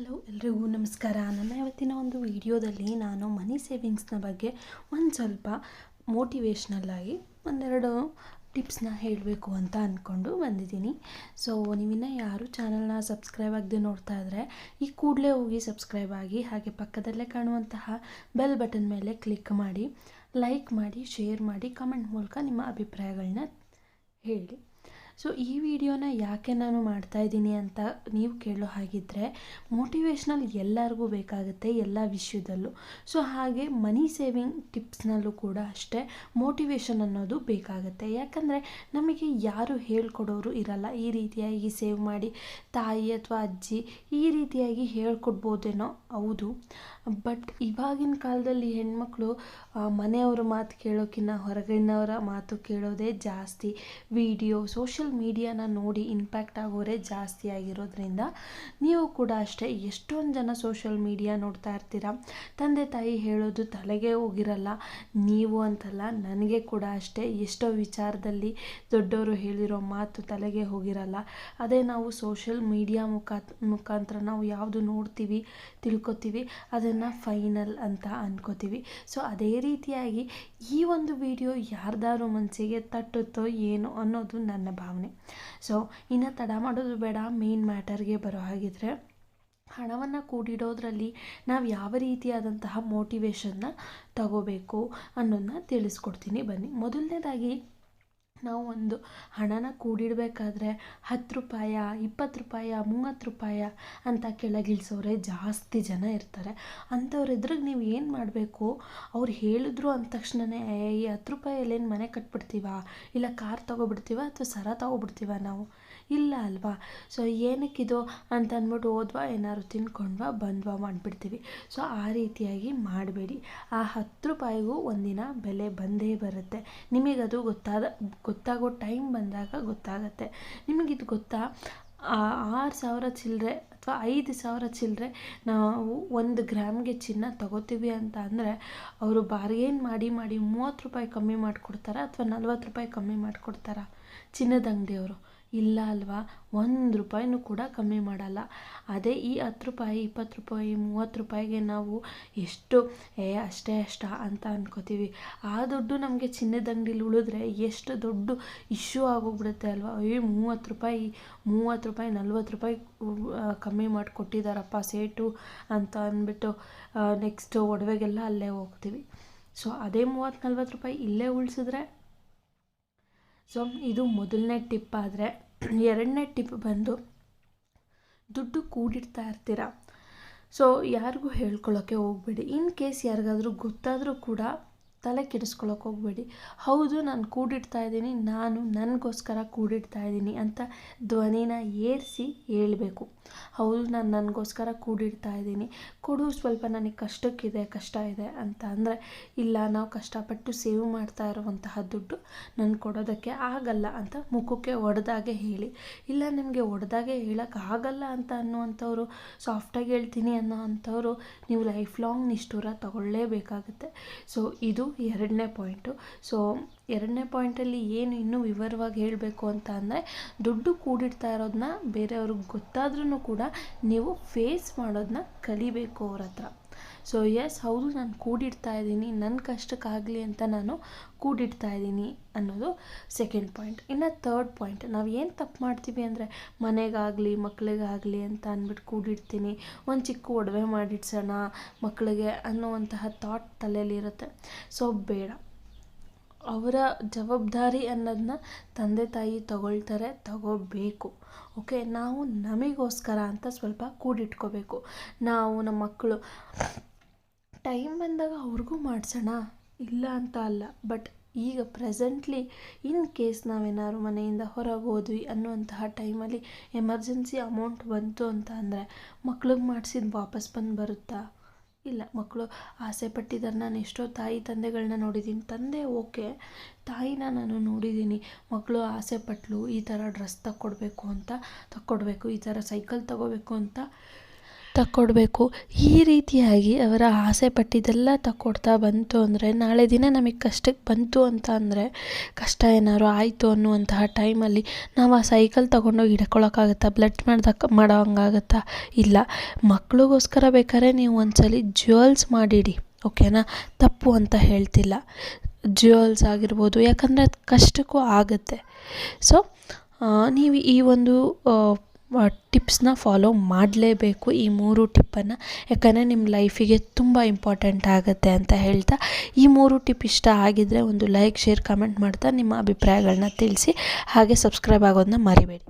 Hello, ಎಲ್ರಿಗೂ ನಮಸ್ಕಾರ. ನನ್ನ ಇವತ್ತಿನ ಒಂದು ವಿಡಿಯೋದಲ್ಲಿ ನಾನು ಮನಿ ಸೇವಿಂಗ್ಸ್ನ ಬಗ್ಗೆ ಒಂದು ಸ್ವಲ್ಪ ಮೋಟಿವೇಶ್ನಲ್ ಆಗಿ ಒಂದೆರಡು ಟಿಪ್ಸ್ನ ಹೇಳಬೇಕು ಅಂತ ಅಂದ್ಕೊಂಡು ಬಂದಿದ್ದೀನಿ. ಸೊ ನೀವಿನ್ನ ಯಾರು ಚಾನಲ್ನ ಸಬ್ಸ್ಕ್ರೈಬ್ ಆಗದೆ ನೋಡ್ತಾ ಇದ್ದರೆ ಈ ಕೂಡಲೇ ಹೋಗಿ ಸಬ್ಸ್ಕ್ರೈಬ್ ಆಗಿ, ಹಾಗೆ ಪಕ್ಕದಲ್ಲೇ ಕಾಣುವಂತಹ ಬೆಲ್ ಬಟನ್ ಮೇಲೆ ಕ್ಲಿಕ್ ಮಾಡಿ ಲೈಕ್ ಮಾಡಿ ಶೇರ್ ಮಾಡಿ ಕಮೆಂಟ್ ಮೂಲಕ ನಿಮ್ಮ ಅಭಿಪ್ರಾಯಗಳನ್ನ ಹೇಳಿ. ಸೊ ಈ ವಿಡಿಯೋನ ಯಾಕೆ ನಾನು ಮಾಡ್ತಾ ಇದ್ದೀನಿ ಅಂತ ನೀವು ಕೇಳೋ ಹಾಗಿದ್ದರೆ ಮೋಟಿವೇಶ್ನಲ್ ಎಲ್ಲರಿಗೂ ಬೇಕಾಗುತ್ತೆ ಎಲ್ಲ ವಿಷಯದಲ್ಲೂ. ಸೊ ಹಾಗೆ ಮನಿ ಸೇವಿಂಗ್ ಟಿಪ್ಸ್ನಲ್ಲೂ ಕೂಡ ಅಷ್ಟೇ ಮೋಟಿವೇಶನ್ ಅನ್ನೋದು ಬೇಕಾಗುತ್ತೆ. ಯಾಕಂದರೆ ನಮಗೆ ಯಾರು ಹೇಳ್ಕೊಡೋರು ಇರಲ್ಲ. ಈ ರೀತಿಯಾಗಿ ಸೇವ್ ಮಾಡಿ ತಾಯಿ ಅಥವಾ ಅಜ್ಜಿ ಈ ರೀತಿಯಾಗಿ ಹೇಳ್ಕೊಡ್ಬೋದೇನೋ ಹೌದು. ಬಟ್ ಇವಾಗಿನ ಕಾಲದಲ್ಲಿ ಹೆಣ್ಮಕ್ಳು ಮನೆಯವರ ಮಾತು ಕೇಳೋಕ್ಕಿಂತ ಹೊರಗಿನವರ ಮಾತು ಕೇಳೋದೇ ಜಾಸ್ತಿ. ವಿಡಿಯೋ ಸೋಷಿಯಲ್ ಮೀಡಿಯಾನ ನೋಡಿ ಇಂಪ್ಯಾಕ್ಟ್ ಆಗೋರೇ ಜಾಸ್ತಿ ಆಗಿರೋದ್ರಿಂದ ನೀವು ಕೂಡ ಅಷ್ಟೇ ಎಷ್ಟೊಂದು ಜನ ಸೋಷಲ್ ಮೀಡಿಯಾ ನೋಡ್ತಾ ಇರ್ತೀರ? ತಂದೆ ತಾಯಿ ಹೇಳೋದು ತಲೆಗೆ ಹೋಗಿರಲ್ಲ. ನೀವು ಅಂತಲ್ಲ, ನನಗೆ ಕೂಡ ಅಷ್ಟೇ ಎಷ್ಟೋ ವಿಚಾರದಲ್ಲಿ ದೊಡ್ಡವರು ಹೇಳಿರೋ ಮಾತು ತಲೆಗೆ ಹೋಗಿರಲ್ಲ. ಅದೇ ನಾವು ಸೋಷಲ್ ಮೀಡಿಯಾ ಮುಖಾ ಮುಖಾಂತರ ನಾವು ಯಾವುದು ನೋಡ್ತೀವಿ, ತಿಳ್ಕೊತೀವಿ, ಅದನ್ನು ಫೈನಲ್ ಅಂತ ಅಂದ್ಕೋತೀವಿ ಸೊ ಅದೇ ರೀತಿಯಾಗಿ ಈ ಒಂದು ವಿಡಿಯೋ ಯಾರ್ದಾರು ಮನಸ್ಸಿಗೆ ತಟ್ಟುತ್ತೋ ಏನೋ ಅನ್ನೋದು ನನ್ನ ಭಾವನೆ. ಸೊ ಇನ್ನು ತಡ ಮಾಡೋದು ಬೇಡ ಮೇನ್ ಮ್ಯಾಟರ್ಗೆ ಬರೋ ಹಾಗಿದ್ರೆ ಹಣವನ್ನು ಕೂಡಿಡೋದ್ರಲ್ಲಿ ನಾವು ಯಾವ ರೀತಿಯಾದಂತಹ ಮೋಟಿವೇಶನ್ನ ತಗೋಬೇಕು ಅನ್ನೋದನ್ನ ತಿಳಿಸ್ಕೊಡ್ತೀನಿ. ಬನ್ನಿ, ಮೊದಲನೇದಾಗಿ ನಾವು ಒಂದು ಹಣನ ಕೂಡಿಡಬೇಕಾದ್ರೆ ಹತ್ತು ರೂಪಾಯ, ಇಪ್ಪತ್ತು ರೂಪಾಯ, ಮೂವತ್ತು ರೂಪಾಯ ಅಂತ ಕೆಳಗಿಳಿಸೋರೆ ಜಾಸ್ತಿ ಜನ ಇರ್ತಾರೆ. ಅಂಥವ್ರ ಎದುರಿಗೆ ನೀವು ಏನು ಮಾಡಬೇಕು? ಅವ್ರು ಹೇಳಿದ್ರು ಅಂದ ತಕ್ಷಣವೇ ಈ ಹತ್ತು ರೂಪಾಯಲ್ಲಿ ಏನು ಮನೆ ಕಟ್ಬಿಡ್ತೀವ? ಇಲ್ಲ ಕಾರ್ ತೊಗೊಬಿಡ್ತೀವ ಅಥವಾ ಸರ ತೊಗೊಬಿಡ್ತೀವ ನಾವು? ಇಲ್ಲ ಅಲ್ವಾ? ಸೊ, ಏನಕ್ಕಿದು ಅಂತ ಅಂದ್ಬಿಟ್ಟು ಹೋದ್ವಾ, ಏನಾದ್ರು ತಿನ್ಕೊಂಡ್ವಾ, ಬಂದ್ವಾ ಮಾಡಿಬಿಡ್ತೀವಿ. ಸೊ, ಆ ರೀತಿಯಾಗಿ ಮಾಡಬೇಡಿ. ಆ ಹತ್ತು ರೂಪಾಯಿಗೂ ಒಂದಿನ ಬೆಲೆ ಬಂದೇ ಬರುತ್ತೆ. ನಿಮಗದು ಗೊತ್ತಾದ ಗೊತ್ತಾಗೋ ಟೈಮ್ ಬಂದಾಗ ಗೊತ್ತಾಗತ್ತೆ. ನಿಮಗಿದು ಗೊತ್ತಾ? ಆರು ಸಾವಿರ ಚಿಲ್ಲರೆ ಅಥವಾ ಐದು ಸಾವಿರ ಚಿಲ್ಲರೆ ನಾವು ಒಂದು ಗ್ರಾಮ್ಗೆ ಚಿನ್ನ ತಗೋತೀವಿ ಅಂತ ಅಂದರೆ ಅವರು ಬಾರ್ಗೇನ್ ಮಾಡಿ ಮಾಡಿ ಮೂವತ್ತು ರೂಪಾಯಿ ಕಮ್ಮಿ ಮಾಡಿಕೊಡ್ತಾರಾ ಅಥವಾ ನಲ್ವತ್ತು ರೂಪಾಯಿ ಕಮ್ಮಿ ಮಾಡಿಕೊಡ್ತಾರಾ ಚಿನ್ನದ ಅಂಗಡಿಯವರು? ಇಲ್ಲ ಅಲ್ವಾ? ಒಂದು ರೂಪಾಯಿನೂ ಕೂಡ ಕಮ್ಮಿ ಮಾಡಲ್ಲ. ಅದೇ ಈ ಹತ್ತು ರೂಪಾಯಿ, ಇಪ್ಪತ್ತು ರೂಪಾಯಿ, ಮೂವತ್ತು ರೂಪಾಯಿಗೆ ನಾವು ಎಷ್ಟು, ಏ, ಅಷ್ಟೇ ಅಷ್ಟ ಅಂತ ಅನ್ಕೋತೀವಿ. ಆ ದುಡ್ಡು ನಮಗೆ ಚಿನ್ನದ ಅಂಗಡಿಲಿ ಉಳಿದ್ರೆ ಎಷ್ಟು ದೊಡ್ಡ ಇಶ್ಯೂ ಆಗೋಗ್ಬಿಡುತ್ತೆ ಅಲ್ವಾ? ಅಯ್ಯೋ ಮೂವತ್ತು ರೂಪಾಯಿ ಮೂವತ್ತು ರೂಪಾಯಿ, ನಲ್ವತ್ತು ರೂಪಾಯಿ ಕಮ್ಮಿ ಮಾಡಿ ಕೊಟ್ಟಿದ್ದಾರಪ್ಪ ಸೇಟು ಅಂತ ಅಂದ್ಬಿಟ್ಟು ನೆಕ್ಸ್ಟ್ ಒಡವೆಗೆಲ್ಲ ಅಲ್ಲೇ ಹೋಗ್ತೀವಿ. ಸೊ ಅದೇ ಮೂವತ್ತು, ನಲ್ವತ್ತು ರೂಪಾಯಿ ಇಲ್ಲೇ ಉಳಿಸಿದ್ರೆ ಸೊ ಇದು ಮೊದಲನೇ ಟಿಪ್ ಆದರೆ, ಎರಡನೇ ಟಿಪ್ ಬಂದು, ದುಡ್ಡು ಕೂಡಿಡ್ತಾ ಇರ್ತೀರ? ಸೊ ಯಾರಿಗೂ ಹೇಳ್ಕೊಳ್ಳೋಕ್ಕೆ ಹೋಗಬೇಡಿ. ಇನ್ ಕೇಸ್ ಯಾರಿಗಾದ್ರೂ ಗೊತ್ತಾದರೂ ಕೂಡ ತಲೆ ಕೆಡಿಸ್ಕೊಳಕ್ಕೆ ಹೋಗಬೇಡಿ. ಹೌದು, ನಾನು ಕೂಡಿಡ್ತಾ ಇದ್ದೀನಿ, ನಾನು ನನಗೋಸ್ಕರ ಕೂಡಿಡ್ತಾ ಇದ್ದೀನಿ ಅಂತ ಧ್ವನಿನ ಏರಿಸಿ ಹೇಳಬೇಕು. ಹೌದು, ನಾನು ನನಗೋಸ್ಕರ ಕೂಡಿಡ್ತಾ ಇದ್ದೀನಿ. ಕೊಡು, ಸ್ವಲ್ಪ ನನಗೆ ಕಷ್ಟಕ್ಕಿದೆ, ಕಷ್ಟ ಇದೆ ಅಂತ ಅಂದರೆ, ಇಲ್ಲ, ನಾವು ಕಷ್ಟಪಟ್ಟು ಸೇವ್ ಮಾಡ್ತಾ ಇರುವಂತಹ ದುಡ್ಡು ನಾನು ಕೊಡೋದಕ್ಕೆ ಆಗಲ್ಲ ಅಂತ ಮುಖಕ್ಕೆ ಒಡೆದಾಗೆ ಹೇಳಿ. ಇಲ್ಲ, ನಿಮಗೆ ಒಡೆದಾಗೆ ಹೇಳೋಕ್ಕೆ ಆಗಲ್ಲ ಅಂತ ಅನ್ನುವಂಥವ್ರು ಸಾಫ್ಟಾಗಿ ಹೇಳ್ತೀನಿ ಅನ್ನೋ ಅಂಥವ್ರು, ನೀವು ಲೈಫ್ ಲಾಂಗ್ ನಿಷ್ಠೂರ ತಗೊಳ್ಳೇಬೇಕಾಗುತ್ತೆ. ಸೊ ಇದು ಎರಡನೇ ಪಾಯಿಂಟು. ಸೊ, ಎರಡನೇ ಪಾಯಿಂಟಲ್ಲಿ ಏನು ಇನ್ನೂ ವಿವರವಾಗಿ ಹೇಳಬೇಕು ಅಂತ ಅಂದರೆ, ದುಡ್ಡು ಕೂಡಿಡ್ತಾ ಇರೋದನ್ನ ಬೇರೆಯವ್ರಿಗೆ ಗೊತ್ತಾದ್ರೂ ಕೂಡ ನೀವು ಫೇಸ್ ಮಾಡೋದನ್ನ ಕಲಿಬೇಕು ಅವ್ರ ಹತ್ರ. ಸೊ ಎಸ್ ಹೌದು, ನಾನು ಕೂಡಿಡ್ತಾ ಇದ್ದೀನಿ. ನನ್ನ ಕಷ್ಟಕ್ಕಾಗಲಿ ಅಂತ ನಾನು ಕೂಡಿಡ್ತಾ ಇದ್ದೀನಿ ಅನ್ನೋದು ಸೆಕೆಂಡ್ ಪಾಯಿಂಟ್ ಇನ್ನು ಥರ್ಡ್ ಪಾಯಿಂಟ್ ನಾವು ಏನು ತಪ್ಪು ಮಾಡ್ತೀವಿ ಅಂದರೆ ಮನೆಗಾಗಲಿ ಮಕ್ಕಳಿಗಾಗಲಿ ಅಂತ ಅಂದ್ಬಿಟ್ಟು ಕೂಡಿಡ್ತೀನಿ. ಒಂದು ಚಿಕ್ಕ ಒಡವೆ ಮಾಡಿಡ್ಸೋಣ ಮಕ್ಕಳಿಗೆ ಅನ್ನುವಂತಹ ಥಾಟ್ ತಲೆಯಲ್ಲಿರುತ್ತೆ ಸೊ ಬೇಡ. ಅವರ ಜವಾಬ್ದಾರಿ ಅನ್ನೋದನ್ನ ತಂದೆ ತಾಯಿ ತಗೊಳ್ತಾರೆ, ತಗೋಬೇಕು. ಓಕೆ, ನಾವು ನಮಗೋಸ್ಕರ ಅಂತ ಸ್ವಲ್ಪ ಕೂಡಿಟ್ಕೋಬೇಕು. ನಾವು ನಮ್ಮ ಮಕ್ಕಳು ಟೈಮ್ ಬಂದಾಗ ಅವ್ರಿಗೂ ಮಾಡಿಸೋಣ? ಇಲ್ಲ ಅಂತ ಅಲ್ಲ. ಬಟ್ ಈಗ ಪ್ರೆಸೆಂಟ್ಲಿ ಇನ್ ಕೇಸ್ ನಾವೇನಾದ್ರು ಮನೆಯಿಂದ ಹೊರಗೆ ಹೋದ್ವಿ ಅನ್ನುವಂತಹ ಟೈಮಲ್ಲಿ ಎಮರ್ಜೆನ್ಸಿ ಅಮೌಂಟ್ ಬಂತು ಅಂತ ಅಂದರೆ ಮಕ್ಳಿಗೆ ಮಾಡಿಸಿದ್ದು ವಾಪಸ್ ಬಂದು ಬರುತ್ತಾ? ಇಲ್ಲ, ಮಕ್ಕಳು ಆಸೆ ಪಟ್ಟಿದ್ದಾರೆ ನಾನು ಎಷ್ಟೋ ತಾಯಿ ತಂದೆಗಳನ್ನ ನೋಡಿದ್ದೀನಿ. ತಂದೆ ಓಕೆ, ತಾಯಿನ ನಾನು ನೋಡಿದ್ದೀನಿ. ಮಕ್ಕಳು ಆಸೆ ಪಟ್ಲು ಈ ಥರ ಡ್ರೆಸ್ ತಕ್ಕೊಡ್ಬೇಕು ಅಂತ, ತಕ್ಕೊಡ್ಬೇಕು, ಈ ಥರ ಸೈಕಲ್ ತಗೋಬೇಕು ಅಂತ ತಕ್ಕೊಡ್ಬೇಕು. ಈ ರೀತಿಯಾಗಿ ಅವರ ಆಸೆ ಪಟ್ಟಿದ್ದೆಲ್ಲ ತಕ್ಕೊಡ್ತಾ ಬಂತು ಅಂದರೆ, ನಾಳೆ ದಿನ ನಮಗೆ ಕಷ್ಟಕ್ಕೆ ಬಂತು ಅಂತ ಅಂದರೆ, ಕಷ್ಟ ಏನಾದ್ರು ಆಯಿತು ಅನ್ನುವಂತಹ ಟೈಮಲ್ಲಿ ನಾವು ಆ ಸೈಕಲ್ ತೊಗೊಂಡೋಗಿ ಹಿಡ್ಕೊಳಕ್ಕಾಗತ್ತಾ? ಬ್ಲಡ್ ಮಾಡ್ದಕ್ಕೆ ಮಾಡೋ ಹಂಗಾಗತ್ತಾ ಇಲ್ಲ. ಮಕ್ಳಿಗೋಸ್ಕರ ಬೇಕಾದ್ರೆ ನೀವು ಒಂದ್ಸಲಿ ಜ್ಯುವೆಲ್ಸ್ ಮಾಡಿಡಿ, ಓಕೆನಾ? ತಪ್ಪು ಅಂತ ಹೇಳ್ತಿಲ್ಲ. ಜ್ಯುವೆಲ್ಸ್ ಆಗಿರ್ಬೋದು, ಯಾಕಂದರೆ ಅದು ಕಷ್ಟಕ್ಕೂ ಆಗುತ್ತೆ. ಸೊ ನೀವು ಈ ಒಂದು ಟಿಪ್ಸ್ನ ಫಾಲೋ ಮಾಡಲೇಬೇಕು ಈ ಮೂರು ಟಿಪ್ಪನ್ನು ಯಾಕಂದರೆ ನಿಮ್ಮ ಲೈಫಿಗೆ ತುಂಬ ಇಂಪಾರ್ಟೆಂಟ್ ಆಗುತ್ತೆ ಅಂತ ಹೇಳ್ತಾ, ಈ ಮೂರು ಟಿಪ್ ಇಷ್ಟ ಆಗಿದ್ದರೆ ಒಂದು ಲೈಕ್ ಶೇರ್ ಕಮೆಂಟ್ ಮಾಡ್ತಾ ನಿಮ್ಮ ಅಭಿಪ್ರಾಯಗಳನ್ನ ತಿಳಿಸಿ, ಹಾಗೆ ಸಬ್ಸ್ಕ್ರೈಬ್ ಆಗೋದನ್ನ ಮರಿಬೇಡಿ.